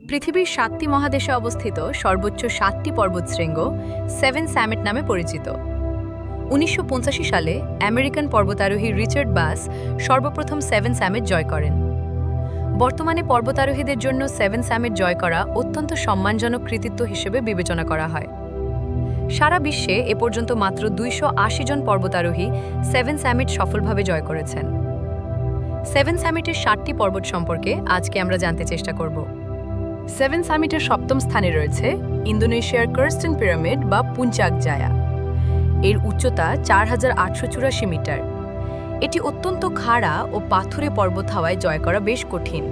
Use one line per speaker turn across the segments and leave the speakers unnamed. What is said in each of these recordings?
পৃথিবীর সাতটি মহাদেশে অবস্থিত সর্বোচ্চ সাতটি পর্বতশৃঙ্গ সেভেন স্যামেট নামে পরিচিত। উনিশশো সালে আমেরিকান পর্বতারোহী রিচার্ড বাস সর্বপ্রথম সেভেন স্যামেট জয় করেন। বর্তমানে পর্বতারোহীদের জন্য সেভেন স্যামেট জয় করা অত্যন্ত সম্মানজনক কৃতিত্ব হিসেবে বিবেচনা করা হয়। সারা বিশ্বে এ পর্যন্ত মাত্র দুইশ আশি জন পর্বতারোহী সেভেন স্যামিট সফলভাবে জয় করেছেন। সেভেন স্যামিটের ষাটটি পর্বত সম্পর্কে আজকে আমরা জানতে চেষ্টা করব। সেভেন সামিটের সপ্তম স্থানে রয়েছে ইন্দোনেশিয়ার কার্স্টেন পিরামিড বা পুঞ্চাক জায়া। এর উচ্চতা চার হাজার আটশো চুরাশি মিটার। এটি অত্যন্ত খাড়া ও পাথুরে পর্বত হাওয়ায় জয় করা বেশ কঠিন।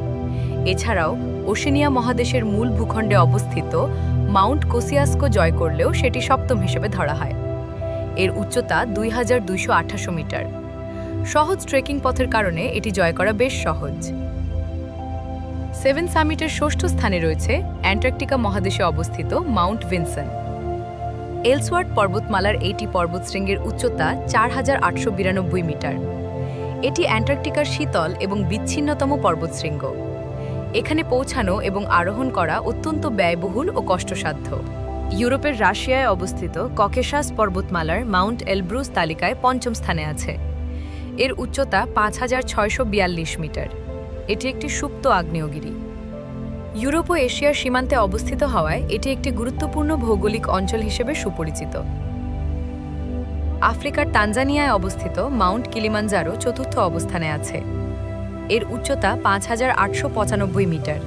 এছাড়াও ওশেনিয়া মহাদেশের মূল ভূখণ্ডে অবস্থিত মাউন্ট কোসিয়াসকো জয় করলেও সেটি সপ্তম হিসেবে ধরা হয়। এর উচ্চতা দুই হাজার মিটার। সহজ ট্রেকিং পথের কারণে এটি জয় করা বেশ সহজ। সেভেন সামিটের ষষ্ঠ স্থানে রয়েছে অ্যান্টার্কটিকা মহাদেশে অবস্থিত মাউন্ট ভিনসন এলসওয়ার্ড পর্বতমালার এইটি পর্বতশৃঙ্গের উচ্চতা চার হাজার আটশো বিরানব্বই মিটার। এটি অ্যান্টার্কটিকার শীতল এবং বিচ্ছিন্নতম পর্বতশৃঙ্গ। এখানে পৌঁছানো এবং আরোহণ করা অত্যন্ত ব্যয়বহুল ও কষ্টসাধ্য। ইউরোপের রাশিয়ায় অবস্থিত ককেশাস পর্বতমালার মাউন্ট এলব্রুস তালিকায় পঞ্চম স্থানে আছে। এর উচ্চতা পাঁচ হাজার ছয়শো বিয়াল্লিশ মিটার। এটি একটি সুপ্ত আগ্নেয়গিরি। ইউরোপ ও এশিয়ার সীমান্তে অবস্থিত হওয়ায় এটি একটি গুরুত্বপূর্ণ ভৌগোলিক অঞ্চল হিসেবে সুপরিচিত। আফ্রিকার তানজানিয়ায় অবস্থিত মাউন্ট কিলিমানজারো চতুর্থ অবস্থানে আছে। এর উচ্চতা পাঁচ হাজার আটশো পঁচানব্বই মিটার।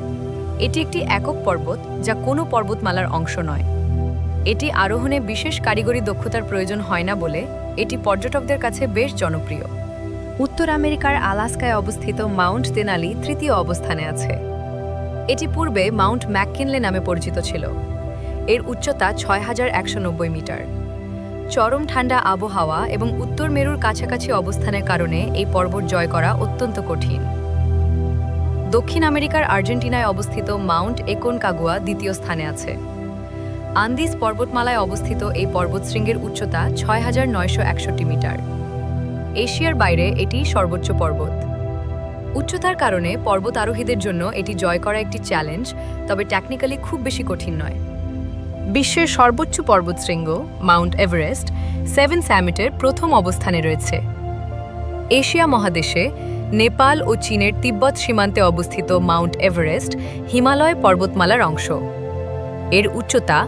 এটি একটি একক পর্বত যা কোনো পর্বতমালার অংশ নয়। এটি আরোহণে বিশেষ কারিগরি দক্ষতার প্রয়োজন হয় না বলে এটি পর্যটকদের কাছে বেশ জনপ্রিয়। উত্তর আমেরিকার আলাস্কায় অবস্থিত মাউন্ট তেনালি তৃতীয় অবস্থানে আছে। এটি পূর্বে মাউন্ট ম্যাককিনলে নামে পরিচিত ছিল। এর উচ্চতা ছয় হাজার একশো নব্বই মিটার। চরম ঠান্ডা আবহাওয়া এবং উত্তর মেরুর কাছাকাছি অবস্থানের কারণে এই পর্বত জয় করা অত্যন্ত কঠিন। দক্ষিণ আমেরিকার আর্জেন্টিনায় অবস্থিত মাউন্ট একন কাগুয়া দ্বিতীয় স্থানে আছে। আন্দিস পর্বতমালায় অবস্থিত এই পর্বতশৃঙ্গের উচ্চতা ছয় হাজার নয়শো একষট্টি মিটার। এশিয়ার বাইরে এটি সর্বোচ্চ পর্বত। উচ্চতার কারণে পর্বত আরোহীদের জন্য এটি জয় করা একটি চ্যালেঞ্জ, তবে টেকনিক্যালি খুব বেশি কঠিন নয়। বিশ্বের সর্বোচ্চ পর্বতশৃঙ্গ, মাউন্ট এভারেস্ট, সেভেন স্যামিটের প্রথম অবস্থানে রয়েছে। এশিয়া মহাদেশে নেপাল ও চীনের তিব্বত সীমান্তে অবস্থিত মাউন্ট এভারেস্ট হিমালয় পর্বতমালার অংশ। এর উচ্চতা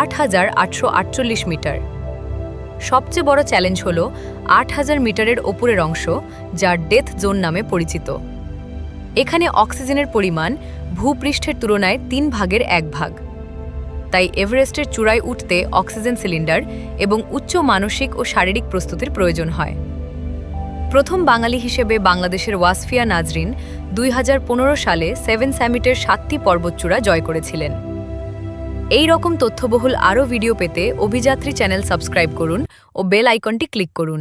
আট হাজার আটশো আটচল্লিশ মিটার। সবচেয়ে বড় চ্যালেঞ্জ হল আট হাজার মিটারের ওপরের অংশ, যা ডেথ জোন নামে পরিচিত। এখানে অক্সিজেনের পরিমাণ ভূপৃষ্ঠের তুলনায় তিন ভাগের এক ভাগ। তাই এভারেস্টের চূড়ায় উঠতে অক্সিজেন সিলিন্ডার এবং উচ্চ মানসিক ও শারীরিক প্রস্তুতির প্রয়োজন হয়। প্রথম বাঙালি হিসেবে বাংলাদেশের ওয়াসফিয়া নাজরিন দুই হাজার পনেরো সালে সেভেন স্যামিটের সাতটি পর্বতচূড়া জয় করেছিলেন। এই রকম তথ্যবহুল আরও ভিডিও পেতে অভিযাত্রী চ্যানেল সাবস্ক্রাইব করুন ও বেল আইকনটি ক্লিক করুন।